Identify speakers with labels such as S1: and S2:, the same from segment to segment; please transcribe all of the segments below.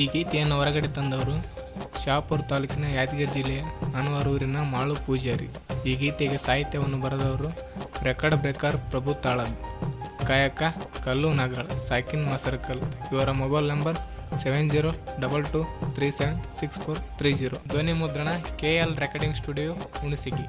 S1: ಈ ಗೀತೆಯನ್ನು ಹೊರಗಡೆ ತಂದವರು ಶಾಪುರ್ ತಾಲೂಕಿನ ಯಾದಗಿರಿ ಜಿಲ್ಲೆಯ ಅನ್ವರೂರಿನ ಮಾಳು ಪೂಜಾರಿ. ಈ ಗೀತೆಗೆ ಸಾಹಿತ್ಯವನ್ನು ಬರೆದವರು ರೆಕಾರ್ಡ್ ಬ್ರೇಕರ್ ಪ್ರಭು ತಾಳದ್ ಗಾಯಕ ಕಲ್ಲು ನಾಗಳ ಸಾಕಿನ್ ಮಸರಕಲ್. ಇವರ mobile number seven zero double two three seven six four three zero. ಧ್ವನಿ ಮುದ್ರಣ K L recording studio Hunasagi.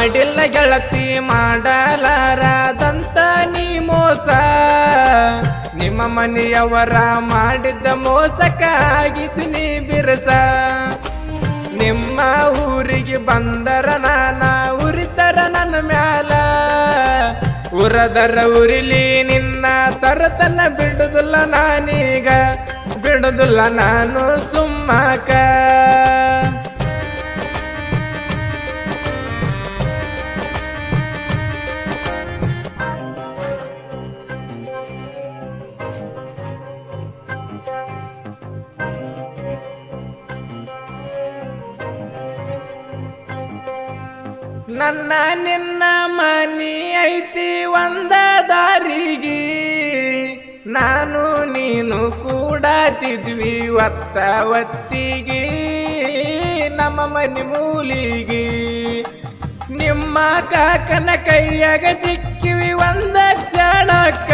S2: ಮಾಡಿಲ್ಲ ಗೆಳತಿ ಮಾಡಲಾರದಂತ ನೀ ಮೋಸ. ನಿಮ್ಮ ಮನೆಯವರ ಮಾಡಿದ್ದ ಮೋಸಕ್ಕಾಗಿದ್ದು ನೀ ಬಿರಸ. ನಿಮ್ಮ ಊರಿಗೆ ಬಂದರ ನಾನ ಉರಿತರ ನನ್ನ ಮ್ಯಾಲ. ಉರದರ ಉರಿಲಿ ನಿನ್ನ ತರತನ ಬಿಡುದಿಲ್ಲ ನಾನೀಗ. ಬಿಡುದಿಲ್ಲ ನಾನು ಸುಮ್ಮಕ. ನನ್ನ ನಿನ್ನ ಮನಿ ಐತಿ ಒಂದ ದಾರಿಗೆ. ನಾನು ನೀನು ಕೂಡಾತಿದ್ವಿ ಒತ್ತ ಒತ್ತಿಗೆ. ನಮ್ಮ ಮನಿ ಮೂಲಿಗೆ. ನಿಮ್ಮ ಕಾಕನ ಕೈಯಾಗ ಸಿಕ್ಕಿವಿ ಒಂದ ಕ್ಷಣಕ್ಕ.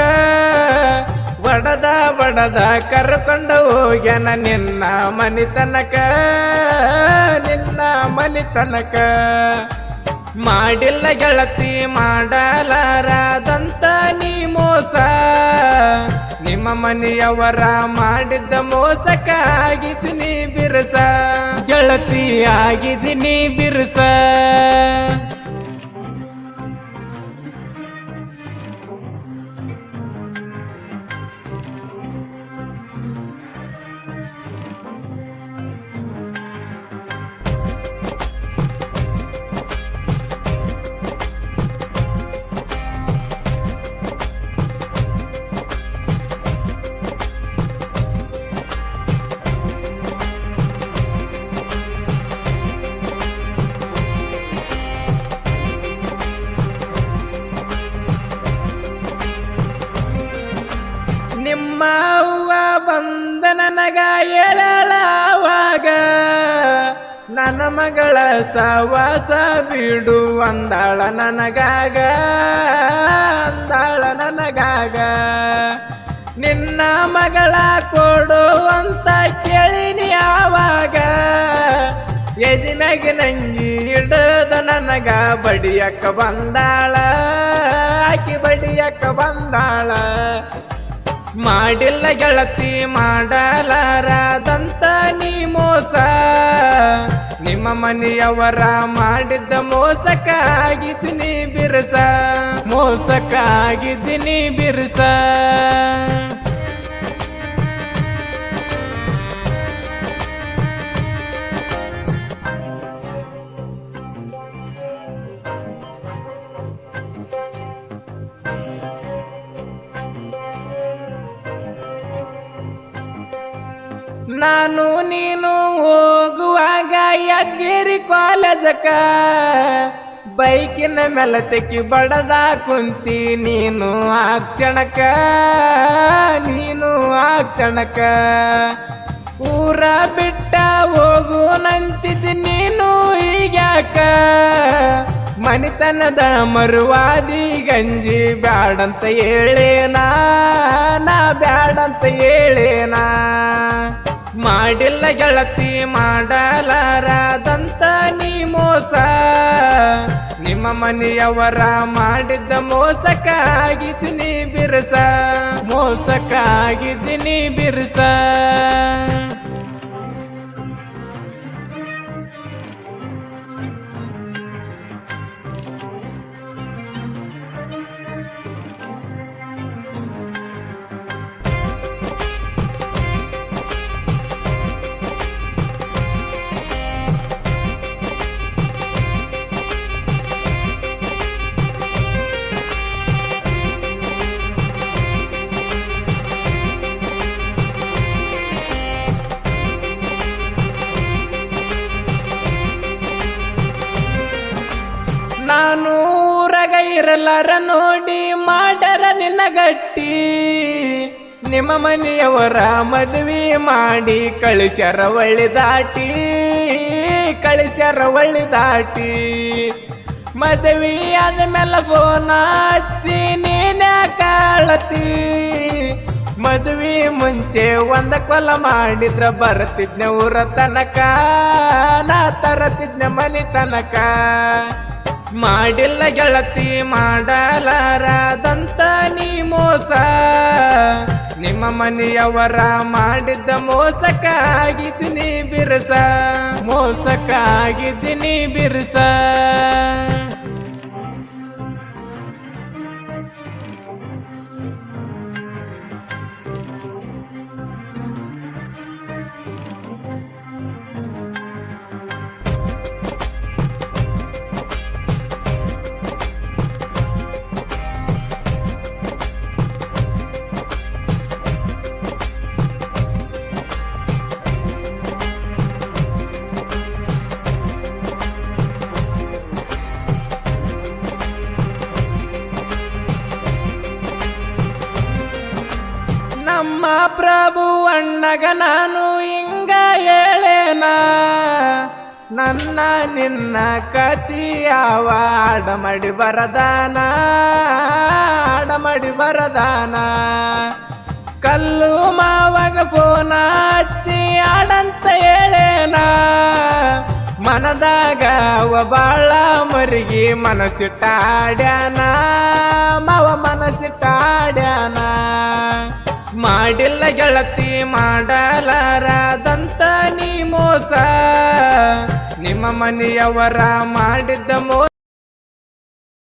S2: ಬಡದ ಬಡದ ಕರ್ಕೊಂಡು ಹೋಗ್ಯನ ನಿನ್ನ ಮನಿತನಕ. ನಿನ್ನ ಮನಿ ತನಕ ಮಾಡಿಲ್ಲ ಗೆಳತಿ ಮಾಡಲಾರದಂತ ನೀ ಮೋಸ. ನಿಮ್ಮ ಮನೆಯವರ ಮಾಡಿದ್ದ ಮೋಸಕ್ಕಾಗಿದ್ದೀನಿ ಬಿರುಸ. ಗೆಳತಿ ಆಗಿದ್ದೀನಿ ಬಿರುಸ. ನಿಮ್ಮ ಅವ್ವ ಬಂದ ನನಗ ಹೇಳಳವಾಗ ನನ್ನ ಮಗಳ ಸವಾಸ ಬಿಡು ಅಂದಾಳ ನನಗಾಗ ಅಂದಾಳ ನನಗಾಗ. ನಿನ್ನ ಮಗಳ ಕೊಡು ಅಂತ ಕೇಳಿನಿ ಆವಾಗ ಎದಿ ಮ್ಯಾಗ ನಂಗಿ ಇಡದ ನನಗ ಬಡಿಯಕ್ಕ ಬಂದಾಳ, ಆಕಿ ಬಡಿಯಕ್ಕ ಬಂದಾಳ. ಮಾಡಿಲ್ಲ ಗೆಳತಿ ಮಾಡಲಾರದಂತ ನೀ ಮೋಸ. ನಿಮ್ಮ ಮನೆಯವರ ಮಾಡಿದ್ದ ಮೋಸಕ್ಕಾಗಿದ್ದೀನಿ ಬಿರುಸ. ಮೋಸಕ್ಕಾಗಿದ್ದೀನಿ ಬಿರುಸ. ನಾನು ನೀನು ಹೋಗುವಾಗ ಯಾದಗಿರಿ ಕಾಲೇಜಕ? ಬೈಕಿನ ಮೇಲೆ ತೆಕ್ಕಿ ಬಡದ ಕುಂತಿ ನೀನು ಆ ಕ್ಷಣಕ ನೀನು ಆ ಕ್ಷಣಕ ಊರ ಬಿಟ್ಟ ಹೋಗು ನಂತಿದ್ ನೀನು ಈಗ್ಯಾಕ ಮನೆತನದ ಮರುವಾದಿ ಗಂಜಿ ಬ್ಯಾಡಂತ ಹೇಳೇನಾ? ನಾ ಬ್ಯಾಡಂತ ಹೇಳೇನಾ? ಮಾಡಿಲ್ಲ ಗೆಳತಿ ಮಾಡಲಾರದಂತ ನೀ ಮೋಸ. ನಿಮ್ಮ ಮನೆಯವರ ಮಾಡಿದ್ದ ಮೋಸಕ್ಕಾಗಿದ್ದೀನಿ ಬಿರುಸ. ಮೋಸಕ್ಕಾಗಿದ್ದೀನಿ ಬಿರುಸ. ಇರಲಾರ ನೋಡಿ ಮಾಡರ ನಿನ್ನ ಗಟ್ಟಿ ನಿಮ್ಮ ಮನೆಯವರ ಮದುವೆ ಮಾಡಿ ಕಳಿಸ್ಯಾರ ಒಳ್ಳೆ ದಾಟಿ ಕಳಿಸ್ಯಾರ ಒಳ್ಳೆ ದಾಟಿ ಮದುವೆ ಆದ್ಮೇಲೆ ಫೋನ್ ಹಚ್ಚಿ ನೀನೇ ಕಾಳತಿ ಮದುವೆ ಮುಂಚೆ ಒಂದ ಕೊಲ ಮಾಡಿದ್ರ ಬರತಿದ್ನೆ ಊರ ತನಕ, ನಾ ತರತಿದ್ನೆ ಮನೆ ತನಕ. ಮಾಡಿಲ್ಲ ಗೆಳತಿ ಮಾಡಲಾರದಂತ ನೀ ಮೋಸ. ನಿಮ್ಮ ಮನೆಯವರ ಮಾಡಿದ್ದ ಮೋಸಕ್ಕಾಗಿದ್ದೀನಿ ಬಿರುಸ. ಮೋಸಕ್ಕಾಗಿದ್ದೀನಿ ಬಿರುಸ. ನಮ್ಮ ಪ್ರಭು ಅಣ್ಣಗ ನಾನು ಹಿಂಗ ಹೇಳೇನ? ನನ್ನ ನಿನ್ನ ಕತಿ ಯಾವ ಆಡ ಮಾಡಿ ಬರದಾನ? ಆಡ ಮಾಡಿ ಬರದಾನ? ಕಲ್ಲು ಮಾವಾಗ ಫೋನ ಹಚ್ಚಿ ಆಡಂತ ಹೇಳೇನ? ಮನದಾಗ ಅವ ಬಾಳ ಮರಿಗಿ ಮನಸ್ಸಿಟ್ಟಾಡ್ಯಾನ ಮಾವ ಮನಸ್ಸಿಟ್ಟಾಡ್ಯಾನ ಮಾಡಿಲ್ಲ ಗೆಳತಿ ಮಾಡಲಾರದಂತ ನೀ ಮೋಸ. ನಿಮ್ಮ ಮನೆಯವರ ಮಾಡಿದ್ದ ಮೋಸ